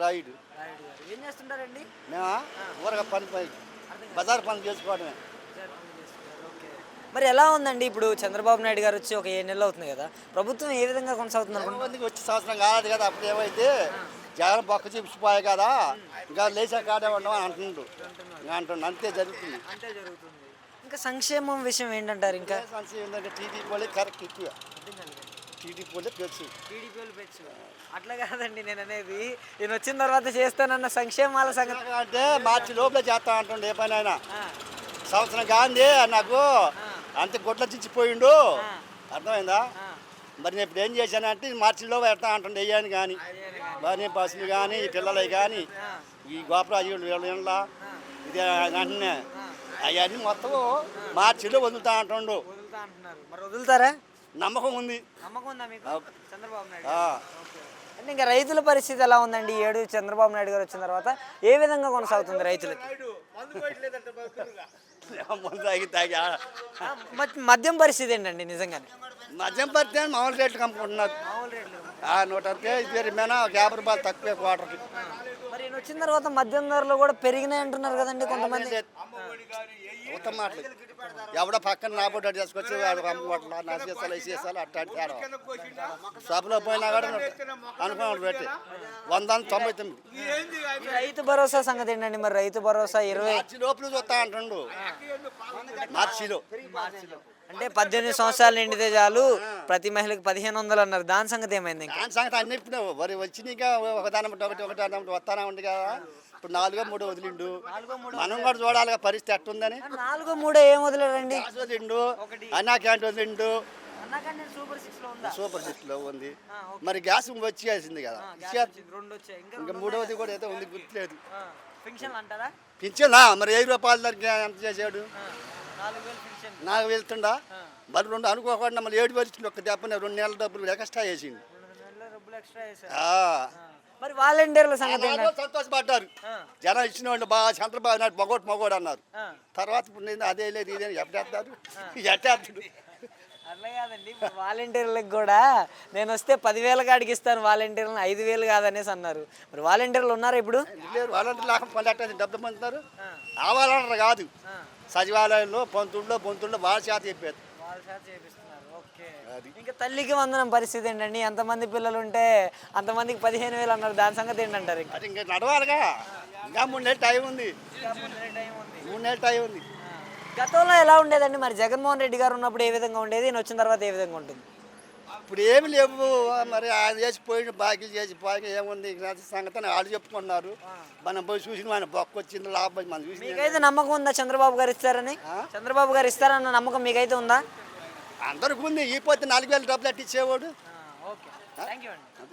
రాయుడు. రాయుడు గారు. ఏం చేస్తుంటారండి? మేమా? పని పని బజార్ పని చేసుకోవడమే. మరి ఎలా ఉందండి ఇప్పుడు చంద్రబాబు నాయుడు గారు వచ్చి ఒక ఏడు నెలలు అవుతుంది కదా ప్రభుత్వం ఏ విధంగా కొనసాగుతుంది అనుకుంటున్నారు మందికి వచ్చే సంవత్సరం కాదు కదా అప్పుడు ఏమైతే జగన్ పక్క చూపిపోయాయి కదా ఇంకా లేచా కాడే ఉండమని అంటుండు ఇంకా అంటుండు అంతే జరుగుతుంది. అంటే జరుగుతుంది. ఇంకా సంక్షేమం విషయం ఏంటంటారు ఇంకా? సంశయం ఏంటంటే టీడీపీ వాళ్ళే కరెక్ట్ ఎక్కువ. టీడీపీ వాళ్ళే పెచ్చు అట్లా కాదండి నేను అనేది. నేను వచ్చిన తర్వాత చేస్తానన్న సంక్షేమాల సంగతి అంటే మార్చి లోపల చేస్తా అంటుండు ఏ పని అయినా. సంవత్సరం కాంది నాకు అంత గుడ్ల చిచ్చిపోయిండు అర్థమైందా? మరి నేను ఇప్పుడు ఏం చేశానంటే మార్చిలో పెడతా అంటుండే వేయని కానీ బాగానే బస్సులు కానీ ఈ పిల్లలవి కానీ ఈ గోపరాజు వీళ్ళ ఇది అంటున్నా అవన్నీ మొత్తం మార్చిలో వదులుతా అంటుండు. వదులుతా అంటున్నారు. మరి వదులుతారా? నమ్మకం ఉంది. నమ్మకం ఉందా మీకు? చంద్రబాబు నాయుడు ఆ. అంటే ఇంకా రైతుల పరిస్థితి ఎలా ఉందండి? ఈ ఏడు చంద్రబాబు నాయుడు గారు వచ్చిన తర్వాత ఏ విధంగా కొనసాగుతుంది రైతులకి? మందు తాగి తాగి మద్యం పరిస్థితి ఏంటండి నిజంగానే? మద్యం పడితే మామూలు రేట్లు కమ్ముకుంటున్నారు ఆ, నూట అరవై ఇది మేనా? ఒక యాభై రూపాయలు తక్కువే క్వార్టర్కి ఈయన వచ్చిన తర్వాత మద్యం ధరలు కూడా పెరిగినాయి అంటున్నారు కదండి కొంతమంది. మాటలు. ఎవడో పక్కన నా పొట్టు చేసుకొచ్చి వాడు అమ్ముకోవట్లా నా సీసాలు ఈ సీసాలు అట్టాడి తేడా. సభలో పోయినా కూడా అనుకున్నాడు పెట్టి. వంద తొంభై తొమ్మిది. రైతు భరోసా సంగతి ఏంటండి మరి? రైతు భరోసా ఇరవై లోపల చూస్తా అంటుండు. మార్చిలో. అంటే పద్దెనిమిది సంవత్సరాలు నిండితే చాలు ప్రతి మహిళకి పదిహేను వందలు అన్నారు. దాని సంగతి ఏమైంది ఇంకా? దాని సంగతి అన్ని వరి వచ్చినాక ఒక దాని ఒకటి ఒకటి వస్తానే ఉంది కదా. ఇప్పుడు నాలుగో మూడో వదిలిండు. మనం కూడా చూడాలి పరిస్థితి ఎట్టుందని. నాలుగో మూడో ఏం వదిలేరండి గ్యాస్ వదిలిండు అన్నా క్యాంట్ వదిలిండు. సూపర్ సిక్స్లో ఉందా? మరి గ్యాస్ వచ్చేసింది కదా. ఇంకా మూడవది కూడా ఏదో ఉంది గుర్తులేదు. పింఛనా మరి వెయ్యి రూపాయల దగ్గర ఎంత చేసాడు నాకు వెళ్తుండా మరి రెండు అనుకోకుండా మళ్ళీ ఏడు వచ్చింది ఒక దెబ్బ రెండు నెలల డబ్బులు ఎక్స్ట్రా చేసిండు. ఆ. మరి వాలంటీర్ల సంగతి ఆ సంతోషపడ్డారు. జనం ఇచ్చిన వాళ్ళు బాగా చంద్రబాబు నాయుడు మగోడు మగోడు అన్నారు. తర్వాత ఇప్పుడు నేను అదే లేదు ఇదే ఎట్టేస్తారు ఎట్టేస్తాడు అట్లా కాదండి ఇప్పుడు వాలంటీర్లకు కూడా నేను వస్తే పదివేల కాడికి ఇస్తాను వాలంటీర్లను ఐదు వేలు కాదనేసి అన్నారు. మరి వాలంటీర్లు ఉన్నారా ఇప్పుడు? లేరు? వాళ్ళంటే లేక పని ఎట్టేసి డబ్బులు పొందుతారు ఆవాలంటారు కాదు. సచివాలయంలో పొంతుల్లో పొంతుల్లో వాళ్ళ చేత చెప్పారు. ఇంకా తల్లికి వందనం పరిస్థితి ఏంటండి? ఎంతమంది పిల్లలు ఉంటే అంతమందికి పదిహేను వేలు అన్నారు. దాని సంగతి ఏంటంటారు ఇంకా? అది ఇంకా నడవాలిగా. ఇంకా మూడు నెలలు టైం ఉంది. మూడు నెలలు టైం ఉంది. గతంలో ఎలా ఉండేదండి? మరి జగన్మోహన్ రెడ్డి గారు ఉన్నప్పుడు ఏ విధంగా ఉండేది? ఈయన వచ్చిన తర్వాత ఏ విధంగా ఉంటుంది? ఇప్పుడు ఏమి లేవు మరి ఆయన చేసి పోయిన బాకీలు చేసి బాకీ ఏముంది? సంగతి అని వాళ్ళు చెప్పుకున్నారు. మనం పోయి చూసిన ఆయన బొక్క వచ్చింది లాభం మనం చూసి మీకైతే నమ్మకం ఉందా చంద్రబాబు గారు ఇస్తారని? చంద్రబాబు గారు ఇస్తారన్న నమ్మకం మీకైతే ఉందా? అందరికి ఉంది. ఈ పోతే నాలుగు వేల డబ్బులు అట్టించేవాడు ఓకే. థ్యాంక్ యూ అండి. అంతే